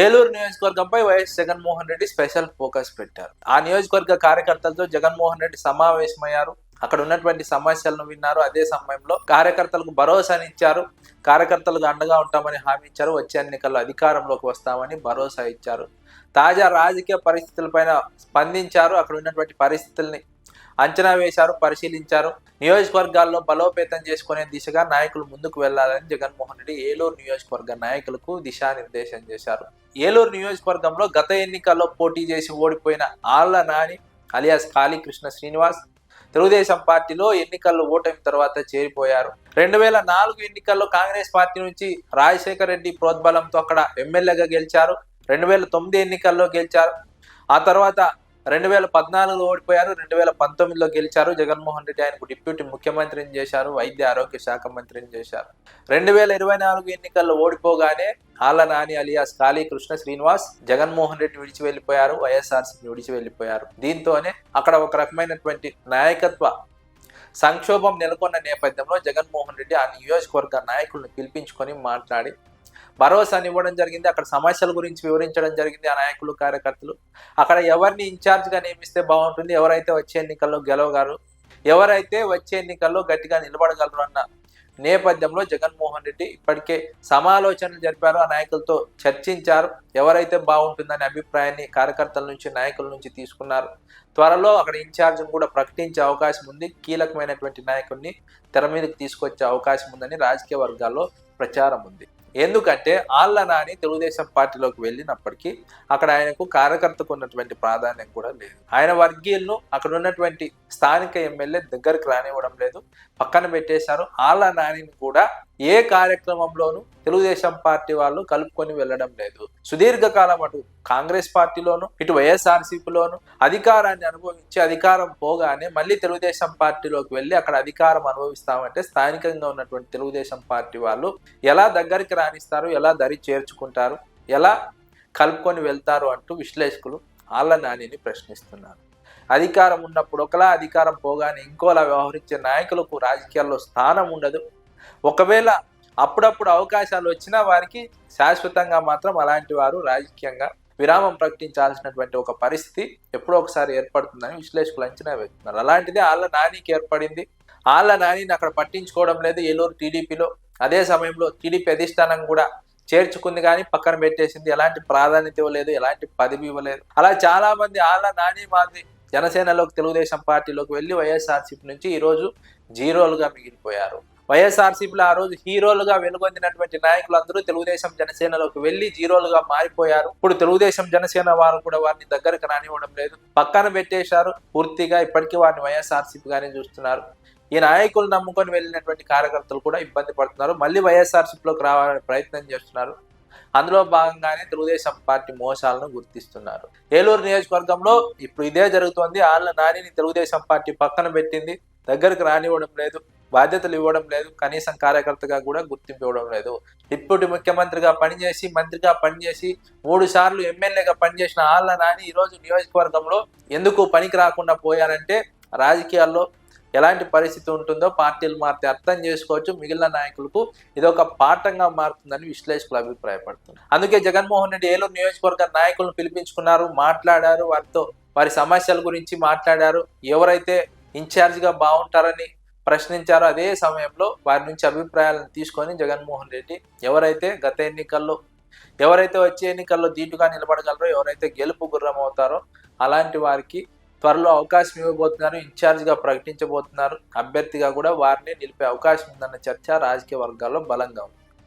Eluru నియోజకవర్గంపై YS Jaganmohan Reddy special focus పెట్టారు. ఆ నియోజకవర్గ కార్యకర్తలతో జగన్మోహన్ రెడ్డి సమావేశమయ్యారు. అక్కడ ఉన్నటువంటి సమస్యలను విన్నారు. అదే సమయంలో కార్యకర్తలకు భరోసానిచ్చారు కార్యకర్తలకు అండగా ఉంటామని హామీ ఇచ్చారు. వచ్చే ఎన్నికల్లో అధికారంలోకి వస్తామని భరోసా ఇచ్చారు. తాజా రాజకీయ పరిస్థితులపైన స్పందించారు. అక్కడ ఉన్నటువంటి పరిస్థితుల్ని అంచనా వేశారు పరిశీలించారు. నియోజకవర్గాల్లో బలోపేతం చేసుకునే దిశగా నాయకులు ముందుకు వెళ్ళాలని జగన్మోహన్ రెడ్డి ఏలూరు నియోజకవర్గ నాయకులకు దిశానిర్దేశం చేశారు. ఏలూరు నియోజకవర్గంలో గత ఎన్నికల్లో పోటీ చేసి ఓడిపోయిన ఆళ్ళ నాని అలియాస్ కాళీకృష్ణ శ్రీనివాస్ తెలుగుదేశం పార్టీలో ఎన్నికల్లో ఓటమి తర్వాత చేరిపోయారు. రెండు వేల నాలుగు ఎన్నికల్లో కాంగ్రెస్ పార్టీ నుంచి రాజశేఖర రెడ్డి ప్రోద్బలంతో అక్కడ ఎమ్మెల్యేగా గెలిచారు. రెండు వేల తొమ్మిది ఎన్నికల్లో గెలిచారు. ఆ తర్వాత రెండు వేల పద్నాలుగులో ఓడిపోయారు రెండు వేల పంతొమ్మిదిలో గెలిచారు. జగన్మోహన్ రెడ్డి ఆయనకు డిప్యూటీ ముఖ్యమంత్రిని చేశారు వైద్య ఆరోగ్య శాఖ మంత్రిని చేశారు. రెండు వేల ఇరవై నాలుగు ఎన్నికల్లో ఓడిపోగానే ఆళ్ళ నాని అలియాస్ కాళీకృష్ణ శ్రీనివాస్ జగన్మోహన్ రెడ్డి విడిచి వెళ్ళిపోయారు వైఎస్ఆర్సీని విడిచి వెళ్ళిపోయారు దీంతోనే అక్కడ ఒక రకమైనటువంటి నాయకత్వ సంక్షోభం నెలకొన్న నేపథ్యంలో జగన్మోహన్ రెడ్డి ఆ నియోజకవర్గ నాయకులను పిలిపించుకొని మాట్లాడి భరోసాని ఇవ్వడం జరిగింది అక్కడ సమస్యల గురించి వివరించడం జరిగింది ఆ నాయకులు కార్యకర్తలు. అక్కడ ఎవరిని ఇన్ఛార్జ్గా నియమిస్తే బాగుంటుంది ఎవరైతే వచ్చే ఎన్నికల్లో గెలవగారు ఎవరైతే వచ్చే ఎన్నికల్లో గట్టిగా నిలబడగలరు అన్న నేపథ్యంలో జగన్మోహన్ రెడ్డి ఇప్పటికే సమాలోచనలు జరిపారు ఆ నాయకులతో చర్చించారు. ఎవరైతే బాగుంటుందనే అభిప్రాయాన్ని కార్యకర్తల నుంచి నాయకుల నుంచి తీసుకున్నారు. త్వరలో అక్కడ ఇన్ఛార్జ్ని కూడా ప్రకటించే అవకాశం ఉంది. కీలకమైనటువంటి నాయకుడిని తెర మీదకి తీసుకొచ్చే అవకాశం ఉందని రాజకీయ వర్గాల్లో ప్రచారం ఉంది. ఎందుకంటే ఆళ్ళ నాని తెలుగుదేశం పార్టీలోకి వెళ్ళినప్పటికీ అక్కడ ఆయనకు కార్యకర్తకు ఉన్నటువంటి ప్రాధాన్యం కూడా లేదు. ఆయన వర్గీయులను అక్కడ ఉన్నటువంటి స్థానిక ఎమ్మెల్యే దగ్గరికి రానివ్వడం లేదు. పక్కన పెట్టేశారు. ఆళ్ళ నానిని కూడా ఏ కార్యక్రమంలోనూ తెలుగుదేశం పార్టీ వాళ్ళు కలుపుకొని వెళ్ళడం లేదు. సుదీర్ఘకాలం అటు కాంగ్రెస్ పార్టీలోను ఇటు వైఎస్ఆర్సీపీలోను అధికారాన్ని అనుభవించి అధికారం పోగానే మళ్ళీ తెలుగుదేశం పార్టీలోకి వెళ్ళి అక్కడ అధికారం అనుభవిస్తామంటే స్థానికంగా ఉన్నటువంటి తెలుగుదేశం పార్టీ వాళ్ళు ఎలా దగ్గరికి రాణిస్తారు ఎలా దరి చేర్చుకుంటారు ఎలా కలుపుకొని వెళ్తారు అంటూ విశ్లేషకులు ఆళ్ళ నానిని ప్రశ్నిస్తున్నారు. అధికారం ఉన్నప్పుడు ఒకలా అధికారం పోగానే ఇంకోలా వ్యవహరించే నాయకులకు రాజకీయాల్లో స్థానం ఉండదు ఒకవేళ అప్పుడప్పుడు అవకాశాలు వచ్చినా వారికి శాశ్వతంగా మాత్రం అలాంటి వారు రాజకీయంగా విరామం ప్రకటించాల్సినటువంటి ఒక పరిస్థితి ఎప్పుడో ఒకసారి ఏర్పడుతుందని విశ్లేషకులు అంచనా వేస్తున్నారు. అలాంటిది ఆళ్ళ నానికి ఏర్పడింది. ఆళ్ళ నానిని అక్కడ పట్టించుకోవడం లేదు. ఏలూరు టీడీపీలో అదే సమయంలో టీడీపీ అధిష్టానం కూడా చేర్చుకుంది కానీ పక్కన పెట్టేసింది. ఎలాంటి ప్రాధాన్యత ఇవ్వలేదు ఎలాంటి పదవి ఇవ్వలేదు. అలా చాలా మంది ఆళ్ళ నాని మాది జనసేనలోకి తెలుగుదేశం పార్టీలోకి వెళ్ళి వైఎస్ఆర్సీపీ నుంచి ఈరోజు జీరోలుగా మిగిలిపోయారు. వైఎస్ఆర్సీపీలో ఆ రోజు హీరోలుగా వెలుగొందినటువంటి నాయకులందరూ తెలుగుదేశం జనసేనలోకి వెళ్ళి జీరోలుగా మారిపోయారు. ఇప్పుడు తెలుగుదేశం జనసేన వారు కూడా వారిని దగ్గరకు రానివ్వడం లేదు. పక్కన పెట్టేశారు. పూర్తిగా ఇప్పటికీ వారిని వైఎస్ఆర్సీపీగానే చూస్తున్నారు. ఈ నాయకులు నమ్ముకొని వెళ్ళినటువంటి కార్యకర్తలు కూడా ఇబ్బంది పడుతున్నారు. మళ్ళీ వైఎస్ఆర్సీపీలోకి రావాలని ప్రయత్నం చేస్తున్నారు. అందులో భాగంగానే తెలుగుదేశం పార్టీ మోసాలను గుర్తిస్తున్నారు. ఏలూరు నియోజకవర్గంలో ఇప్పుడు ఇదే జరుగుతోంది. ఆళ్ళ నానిని తెలుగుదేశం పార్టీ పక్కన పెట్టింది. దగ్గరకు రానివ్వడం లేదు. బాధ్యతలు ఇవ్వడం లేదు. కనీసం కార్యకర్తగా కూడా గుర్తింపు ఇవ్వడం లేదు. డిప్యూటీ ముఖ్యమంత్రిగా పనిచేసి మంత్రిగా పనిచేసి మూడు సార్లు ఎమ్మెల్యేగా పనిచేసిన ఆళ్ళ నాని ఈరోజు నియోజకవర్గంలో ఎందుకు పనికి రాకుండా పోయారంటే రాజకీయాల్లో ఎలాంటి పరిస్థితి ఉంటుందో పార్టీలు మారితే అర్థం చేసుకోవచ్చు. మిగిలిన నాయకులకు ఇది ఒక పాఠంగా మారుతుందని విశ్లేషకులు అభిప్రాయపడుతున్నారు. అందుకే జగన్మోహన్ రెడ్డి ఏలూరు నియోజకవర్గ నాయకులను పిలిపించుకున్నారు మాట్లాడారు. వారితో వారి సమస్యల గురించి మాట్లాడారు. ఎవరైతే ఇన్ఛార్జిగా బాగుంటారని ప్రశ్నించారో అదే సమయంలో వారి నుంచి అభిప్రాయాలను తీసుకొని జగన్మోహన్ రెడ్డి ఎవరైతే గత ఎన్నికల్లో ఎవరైతే వచ్చే ఎన్నికల్లో దీటుగా నిలబడగలరో ఎవరైతే గెలుపు గుర్రం అవుతారో అలాంటి వారికి త్వరలో అవకాశం ఇవ్వబోతున్నారు ఇన్ఛార్జ్గా ప్రకటించబోతున్నారు. అభ్యర్థిగా కూడా వారిని నిలిపే అవకాశం ఉందన్న చర్చ రాజకీయ వర్గాల్లో బలంగా ఉంది.